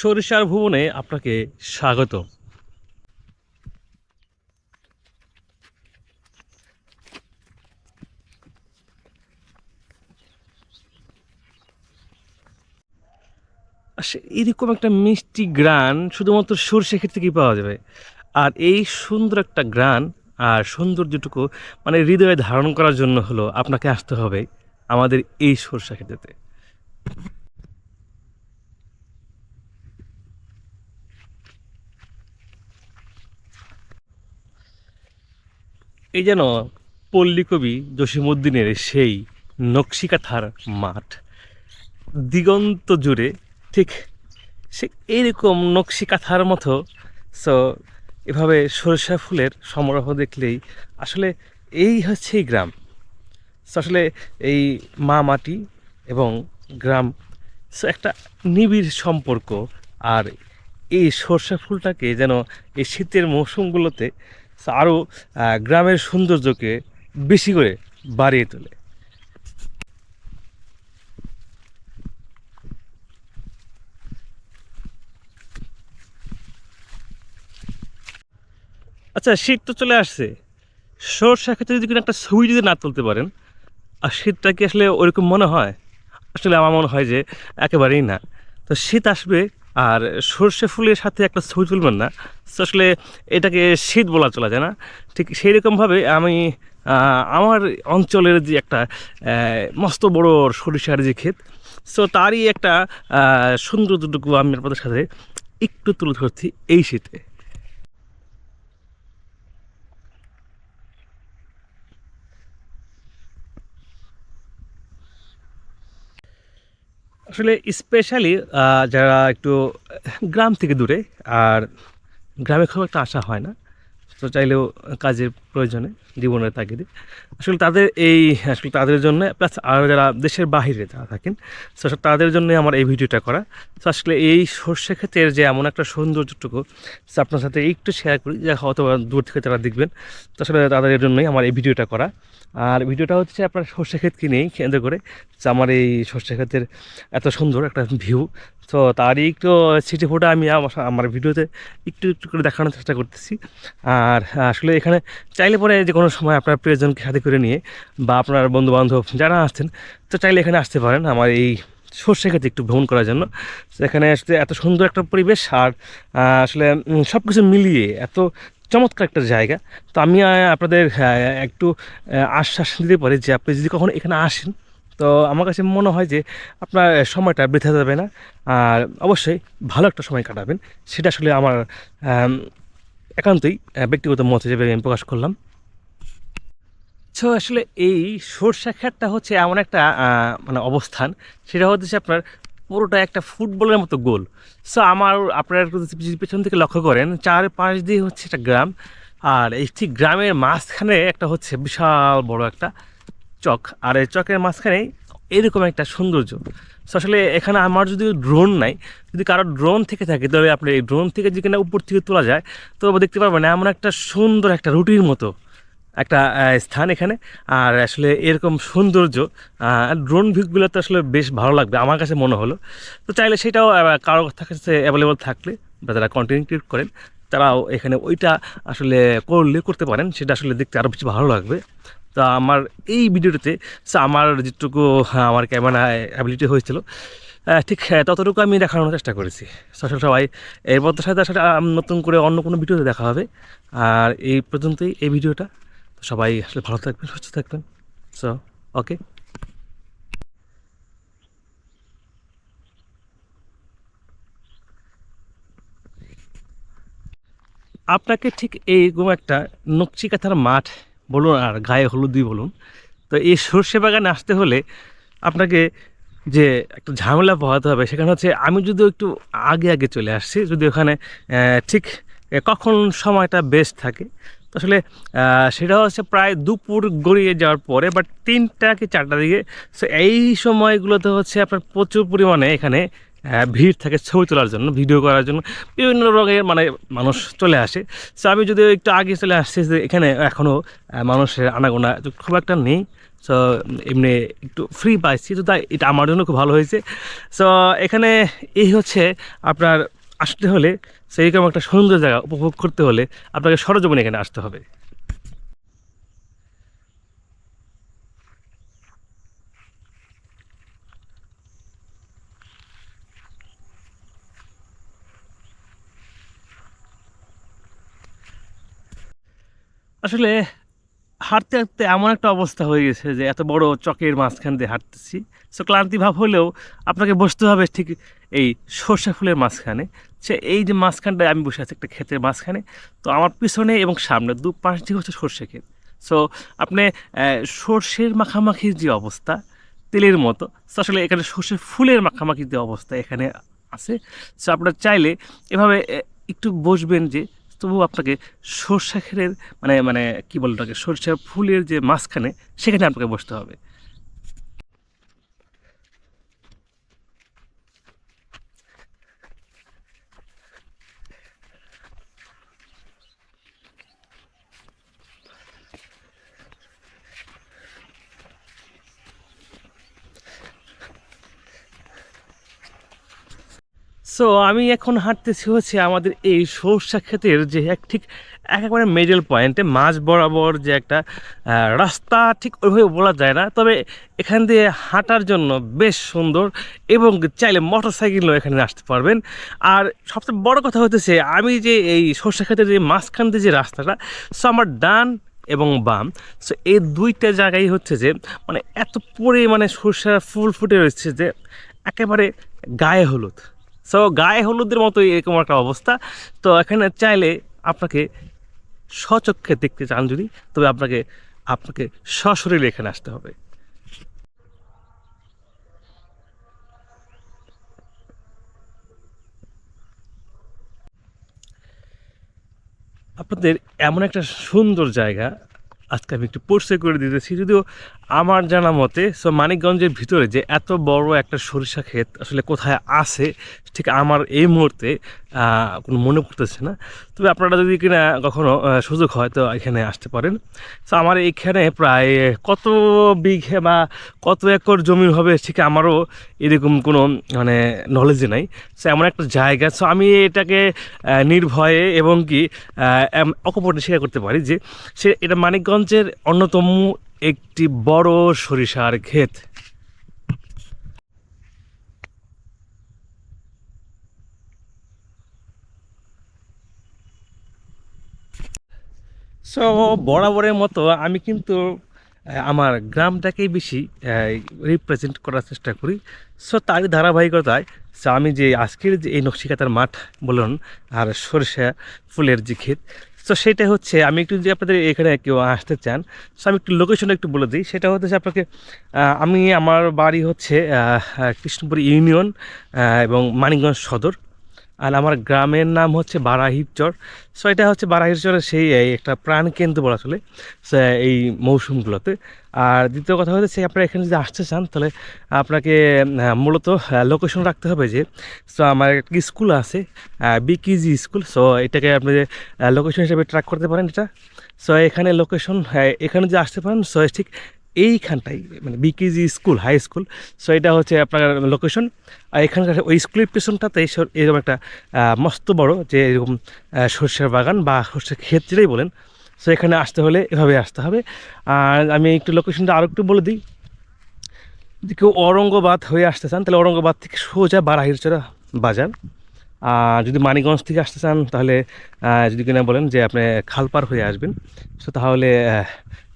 সরিষার ভুবনে আপনাকে স্বাগত। এরকম একটা মিষ্টি গ্রান শুধুমাত্র সরষে ক্ষেত্রে কি পাওয়া যাবে? আর এই সুন্দর একটা গ্রান আর সৌন্দর্যটুকু মানে হৃদয়ে ধারণ করার জন্য হলো আপনাকে আসতে হবে আমাদের এই সরষা ক্ষেত্রেতে। এই যেন পল্লীকবি জসিমুদ্দিনের সেই নকশিকাথার মাঠ। দিগন্ত জুড়ে ঠিক সে এইরকম নকশিকাথার মতো। সো এভাবে সরিষা ফুলের সমারোহ দেখলেই আসলে এই হচ্ছে গ্রাম। So, আসলে এই মা মাটি এবং গ্রাম সো একটা নিবিড় সম্পর্ক। আর এই সর্ষা ফুলটাকে যেন এই শীতের মৌসুমগুলোতে আরও গ্রামের সৌন্দর্যকে বেশি করে বাড়িয়ে তোলে। আচ্ছা শীত তো চলে আসছে। সরষা ক্ষেত্রে যদি কোনো একটা ছবি যদি না তুলতে পারেন, আর শীতটা কি আসলে ওরকম মনে হয়? আসলে আমার মনে হয় যে একেবারেই না। তো শীত আসবে আর সর্ষে ফুলের সাথে একটা ছবি তুলবেন না। আসলে এটাকে শীত বলা চলা যায় না? ঠিক সেই রকমভাবে আমি আমার অঞ্চলের যে একটা মস্ত বড় সরিষার যে ক্ষেত সো তারই একটা সুন্দর দুটুকু আমি আপনাদের সাথে একটু তুলে ধরছি এই শীতে। আসলে স্পেশালি যারা একটু গ্রাম থেকে দূরে আর গ্রামে খুব একটা আশা হয় না। তো চাইলেও কাজের প্রয়োজনে জীবনের তাগিদে। আসলে তাদের এই, আসলে তাদের জন্য, প্লাস আর যারা দেশের বাহিরে যারা থাকেন, তো তাদের জন্য আমার এই ভিডিওটা করা। তো আসলে এই সর্ষে ক্ষেতের যে এমন একটা সৌন্দর্যটুকু আপনার সাথে একটু শেয়ার করি, যে হয়তো দূর থেকে তারা দেখবেন। তো আসলে তাদের জন্যই আমার এই ভিডিওটা করা। আর ভিডিওটা হচ্ছে আপনার সর্ষে ক্ষেতকে নিয়েই কেন্দ্র করে। যে আমার এই সর্ষে ক্ষেতের এত সুন্দর একটা ভিউ তো তারই একটু, সিটি ফোটা আমি আমার ভিডিওতে একটু একটু করে দেখানোর চেষ্টা করতেছি। আর আসলে এখানে চাইলে পরে যে কোনো সময় আপনার প্রিয়জনকে সাথে করে নিয়ে বা আপনার বন্ধু বান্ধব যারা আসছেন তো চাইলে এখানে আসতে পারেন আমার এই সর্ষে ক্ষেতে একটু ভ্রমণ করার জন্য। এখানে আসতে এত সুন্দর একটা পরিবেশ আর আসলে সব কিছু মিলিয়ে এত চমৎকার একটা জায়গা। তো আমি আপনাদের একটু আশ্বাস দিতে পারি যে আপনি যদি কখনো এখানে আসেন তো আমার কাছে মনে হয় যে আপনার সময়টা বৃথা যাবে না। আর অবশ্যই ভালো একটা সময় কাটাবেন। সেটা আসলে আমার আম, একান্তই ব্যক্তিগত মত হিসেবে আমি প্রকাশ করলাম। তো আসলে এই সরষা ক্ষেতটা হচ্ছে এমন একটা মানে অবস্থান। সেটা হচ্ছে আপনার পুরোটা একটা ফুটবলের মতো গোল। সো আমার, আপনারা যদি পেছন থেকে লক্ষ্য করেন চার চারপাশ দিয়ে হচ্ছে একটা গ্রাম। আর এই ঠিক গ্রামের মাঝখানে একটা হচ্ছে বিশাল বড় একটা চক। আর এই চকের মাঝখানে এরকম একটা সৌন্দর্য। আসলে এখানে আমার যদি ড্রোন নাই, যদি কারও ড্রোন থেকে থাকে, তবে আপনি এই ড্রোন থেকে যদি কিনা উপর থেকে তোলা যায় তবে দেখতে পারবেন এমন একটা সুন্দর একটা রুটির মতো একটা স্থান এখানে। আর আসলে এরকম সৌন্দর্য ড্রোন ভিউগুলো তো আসলে বেশ ভালো লাগবে, আমার কাছে মনে হলো। তো চাইলে সেটাও কারও কাছে অ্যাভেলেবল থাকলে, বা যারা কন্টেন্ট করেন, তারাও এখানে ওইটা আসলে করলে, করতে পারেন, সেটা আসলে দেখতে আরও বেশি ভালো লাগবে। তো আমার এই ভিডিওটাতে আমার যেটুকু হ্যাঁ, আমার ক্যামেরা অ্যাবিলিটি হয়েছিল ঠিক হ্যাঁ, ততটুকু আমি দেখানোর চেষ্টা করেছি। আসলে সবাই এরপর তো সাথে আসলে নতুন করে অন্য কোনো ভিডিওতে দেখা হবে। আর এই পর্যন্তই এই ভিডিওটা। সবাই আসলে ভালো থাকবেন সুস্থ থাকবেন। সো ওকে আপনাকে ঠিক এইরকম একটা নকচি কাথার মাঠ বলুন আর গায়ে হলুদই বলুন। তো এই সর্ষে বাগানে আসতে হলে আপনাকে যে একটা ঝামেলা পোহাতে হবে, সেখানে হচ্ছে আমি যদি একটু আগে আগে চলে আসছি যদি ওখানে ঠিক কখন সময়টা বেস্ট থাকে। তো আসলে সেটা হচ্ছে প্রায় দুপুর গড়িয়ে যাওয়ার পরে বাট তিনটা কি চারটা দিকে সো এই সময়গুলোতে হচ্ছে আপনার প্রচুর পরিমাণে এখানে ভিড় থাকে ছবি তোলার জন্য, ভিডিও করার জন্য, বিভিন্ন রঙের মানে মানুষ চলে আসে। সো আমি যদি একটু আগে চলে আসছি যে এখানে এখনও মানুষের আনাগোনা খুব একটা নেই। সো এমনি একটু ফ্রি পাইছি, তো তাই এটা আমার জন্য খুব ভালো হয়েছে। সো এখানে এই হচ্ছে আপনার আসতে হলে সেইরকম একটা সুন্দর জায়গা উপভোগ করতে হলে আপনাকে সরজমিনে এখানে আসতে হবে। আসলে হাঁটতে হাঁটতে এমন একটা অবস্থা হয়ে গেছে যে এত বড় চকের মাঝখান দিয়ে হাঁটতেছি। সো ক্লান্তি ভাব হলেও আপনাকে বসতে হবে ঠিক এই সর্ষে ফুলের মাঝখানে। সে এই যে মাঝখানটায় আমি বসে আছি একটা ক্ষেতের মাঝখানে। তো আমার পিছনে এবং সামনে দু পাঁচটি হচ্ছে সর্ষে ক্ষেত। সো আপনি সর্ষের মাখামাখির যে অবস্থা, তেলের মতো, so আসলে এখানে সর্ষে ফুলের মাখামাখির যে অবস্থা এখানে আছে। সো আপনারা চাইলে এভাবে একটু বসবেন যে তবু আপনাকে সর্ষা খেরের মানে মানে কী বলব ওটাকে সর্ষে ফুলের যে মাঝখানে, সেখানে আপনাকে বসতে হবে। সো আমি এখন হাঁটতেছি হচ্ছে আমাদের এই সরষা ক্ষেতের যে এক ঠিক একেবারে মিডল পয়েন্টে মাঝ বরাবর যে একটা রাস্তা ঠিক ওইভাবে বলা যায় না। তবে এখান দিয়ে হাঁটার জন্য বেশ সুন্দর এবং চাইলে মোটর সাইকেলও এখানে আসতে পারবেন। আর সবচেয়ে বড় কথা হতেছে আমি যে এই সরষা ক্ষেতের যে মাঝখান দিয়ে যে রাস্তাটা সো আমার ডান এবং বাম সো এই দুইটা জায়গায় হচ্ছে যে মানে এত পরিমাণে সরষার ফুল ফুটে রয়েছে যে, একেবারে গায়ে হলুদ। সো গায়ে হলুদের মতো এরকম একটা অবস্থা। তো এখানে চাইলে আপনাকে স্বচক্ষে দেখতে চান যদি, তবে আপনাকে আপনাকে সশরীরে এখানে আসতে হবে। আপনাদের এমন একটা সুন্দর জায়গা, আজকে আমি একটু পরিচয় করে দিতেছি, যদিও আমার জানা মতে সো মানিকগঞ্জের ভিতরে যে এত বড় একটা সরিষা ক্ষেত আসলে কোথায় আছে, ঠিক আমার এই মুহূর্তে কোনো মনে পড়তেছে না। তবে আপনারা যদি কিনা কখনো সুযোগ হয় তো এখানে আসতে পারেন। সো আমার এইখানে প্রায় কত বিঘে বা কত একর জমি হবে, ঠিক আমারও এরকম কোনো মানে নলেজে নাই। সো এমন একটা জায়গা সো আমি এটাকে নির্ভয়ে এবং কি অকপটে স্বীকার করতে পারি যে, সে, এটা মানিকগঞ্জের অন্যতম একটি বড় সরিষার ক্ষেত। সো বরাবরের মতো আমি কিন্তু আমার গ্রামটাকেই বেশি রিপ্রেজেন্ট করার চেষ্টা করি। সো তারই ধারাবাহিকতায় সো আমি যে আজকের যে এই নকশিকাতার মাঠ বলুন আর সরিষা ফুলের যে ক্ষেত তো সেটা হচ্ছে, আমি একটু যদি আপনাদের এখানে কেউ আসতে চান সো আমি একটু লোকেশনটা একটু বলে দিই। সেটা হচ্ছে আপনাকে আমি আমার বাড়ি হচ্ছে কৃষ্ণপুর ইউনিয়ন এবং মানিকগঞ্জ সদর। আর আমার গ্রামের নাম হচ্ছে বারাহিরচর সো এটা হচ্ছে বারাহিরচরের সেই একটা প্রাণকেন্দ্র বলা চলে, সো, এই মৌসুমগুলোতে। আর দ্বিতীয় কথা হচ্ছে আপনারা এখানে যদি আসতে চান, তাহলে আপনাকে মূলত লোকেশন রাখতে হবে যে সো আমার একটা স্কুল আছে বিকিজি স্কুল সো এটাকে আপনি লোকেশন হিসেবে ট্র্যাক করতে পারেন এটা। সো এখানে লোকেশন এখানে যদি আসতে পারেন সো ঠিক এইখানটাই মানে BKG school high school so এটা হচ্ছে আপনার লোকেশন আর এখানকার ওই স্কুলের পেছনটাতে এরকম একটা মস্ত বড় যে এরকম সর্ষের বাগান বা সর্ষের ক্ষেত যেটাই বলেন সো এখানে আসতে হলে এভাবে আসতে হবে। আর আমি একটু লোকেশনটা আরও একটু বলে দিই। যদি কেউ অরঙ্গবাদ হয়ে আসতে চান, তাহলে অরঙ্গবাদ থেকে সোজা বারাহিরচরা বাজার। আর যদি মানিকগঞ্জ থেকে আসতে চান, তাহলে যদি কিনা বলেন যে আপনি খালপার হয়ে আসবেন সো তাহলে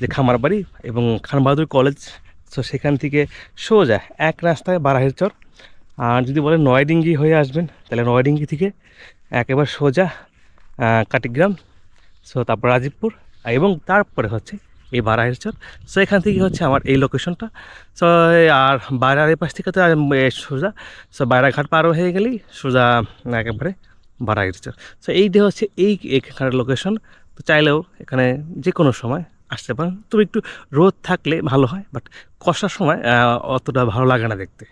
যে খামারবাড়ি এবং খানবাহাদুর কলেজ সো সেখান থেকে সোজা এক রাস্তায় বারাহের চর। আর যদি বলেন নয়ডিঙ্গি হয়ে আসবেন, তাহলে নয়ডিঙ্গি থেকে একেবারে সোজা কাটিগ্রাম, সো তারপর রাজীবপুর, এবং তারপরে হচ্ছে এই বারাহের চর। সো এখান থেকে হচ্ছে আমার এই লোকেশনটা সো, আর বাইরের এই পাশ থেকে তো সোজা। সো বাইরাঘাট পার হয়ে গেলেই সোজা একেবারে বারাহের চর। সো এইটা হচ্ছে এই এখানের লোকেশন তো চাইলেও এখানে যে কোনো সময় আসতে পারেন। তবে একটু রোদ থাকলে ভালো হয় বাট কষার সময় অতটা ভালো লাগে না দেখতে।